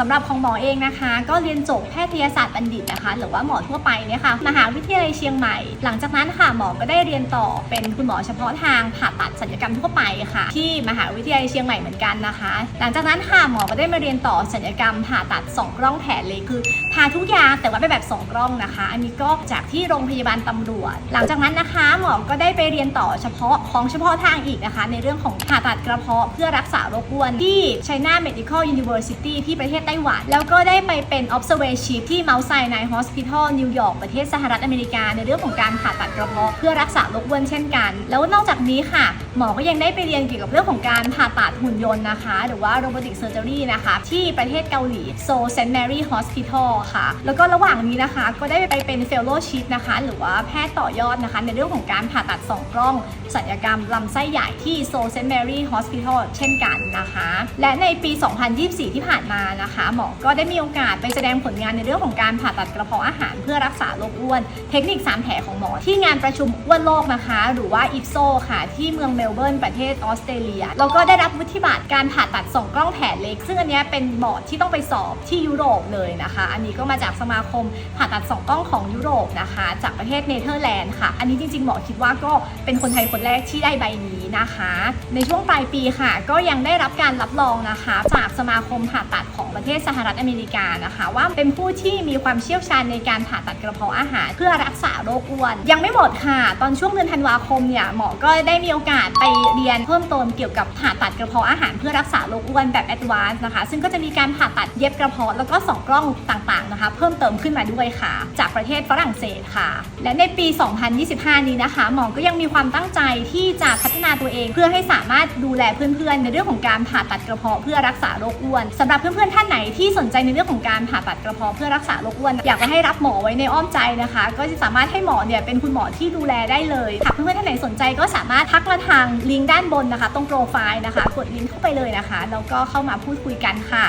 สำหรับของหมอเองนะคะ ก็เรียนจบแพทยศาสตร์บัณฑิตนะคะ หรือว่าหมอทั่วไปเนี่ยค่ะมหาวิทยาลัยเชียงใหม่ หลังจากนั้นค่ะหมอก็ได้เรียนต่อเป็นคุณหมอเฉพาะทางผ่าตัดศัลยกรรมทั่วไปค่ะ ที่มหาวิทยาลัยเชียงใหม่เหมือนกันนะคะ หลังจากนั้นค่ะหมอก็ได้มาเรียนต่อศัลยกรรมผ่าตัดสองกล้องแผนเลยคือ ทุกอย่างแต่ว่าเป็นแบบสองกล้องนะคะ อันนี้ก็จากที่โรงพยาบาลตำรวจ หลังจากนั้นนะคะหมอก็ได้ไปเรียนต่อเฉพาะของเฉพาะทางอีกนะคะ ในเรื่องของผ่าตัดกระเพาะเพื่อรักษาโรคอ้วนที่ China Medical University ที่ประเทศไต้หวัน แล้วก็ได้ไปเป็น observation ที่ Mount Sinai Hospital นิวยอร์กประเทศสหรัฐอเมริกา ในเรื่องของการผ่าตัดกระเพาะเพื่อรักษาโรคอ้วนเช่นกัน แล้วนอกจากนี้ค่ะ หมอก็ยังได้ไปเรียนเกี่ยวกับเรื่องของการผ่าตัดหุ่นยนต์นะคะ หรือว่า robotic surgery นะคะ ที่ประเทศเกาหลี Seoul St. Mary Hospital ค่ะแล้วก็ระหว่างนี้นะคะก็ได้ไปเป็น fellowship นะคะ หรือว่าแพทย์ต่อยอดนะคะ ในเรื่องของการผ่าตัดสองกล้องศัลยกรรมลำไส้ใหญ่ที่ Seoul St. Mary Hospital เช่นกันนะคะ และในปี 2024 ที่ผ่านมานะคะ หมอก็ได้มีโอกาสไปแสดงผลงานในเรื่องของการผ่าตัดกระเพาะอาหารเพื่อรักษาโรคอ้วน เทคนิค 3แผลของหมอที่งานประชุมอ้วนโลกนะคะ หรือว่า IPSO ค่ะ ที่เมืองเมลเบิร์นประเทศออสเตรเลียแล้วก็ได้รับวุฒิบัตรการผ่าตัดสองกล้องแผนเล็ก ซึ่งอันนี้เป็นบอที่ต้องไปสอบที่ยุโรปเลยนะคะ อันนี้ก็มาจากสมาคมผ่าตัดสองกล้องของยุโรปนะคะ จากประเทศเนเธอร์แลนด์ค่ะ อันนี้จริงๆหมอคิดว่าก็เป็นคนไทยคนแรกที่ได้ใบนี้นะคะ ในช่วงปลายปีค่ะ ก็ยังได้รับการรับรองนะคะ จากสมาคมผ่าตัดของ ประเทศสหรัฐอเมริกานะคะว่าเป็นผู้ที่มีความเชี่ยวชาญในการผ่าตัดกระเพาะอาหาร เพื่อรักษาโรคอ้วน ยังไม่หมดค่ะ ตอนช่วงเดือนธันวาคมเนี่ยหมอก็ได้มีโอกาสไปเรียนเพิ่มเติมเกี่ยวกับผ่าตัดกระเพาะอาหาร เพื่อรักษาโรคอ้วนแบบแอดวานซ์นะคะ ซึ่งก็จะมีการผ่าตัดเย็บกระเพาะแล้วก็สองกล้องต่างๆนะคะ เพิ่มเติมขึ้นมาด้วยค่ะ จากประเทศฝรั่งเศสค่ะ และในปี 2025 นี้นะคะหมอก็ยังมีความตั้งใจที่จะพัฒนา ตัวเอง เพื่อให้สามารถดูแลเพื่อนๆ ในเรื่องของการผ่าตัดกระเพาะเพื่อรักษาโรคอ้วนสำหรับเพื่อนๆท่านไหนที่สนใจในเรื่องของการผ่าตัดกระเพาะเพื่อรักษาโรคอ้วน อยากจะให้รับหมอไว้ในอ้อมใจนะคะ ก็จะสามารถให้หมอเนี่ยเป็นคุณหมอที่ดูแลได้เลยหากเพื่อนๆท่านไหนสนใจก็สามารถทักมาทางลิงก์ด้านบนนะคะ ตรงโปรไฟล์นะคะ กดลิงก์เข้าไปเลยนะคะแล้วก็เข้ามาพูดคุยกันค่ะ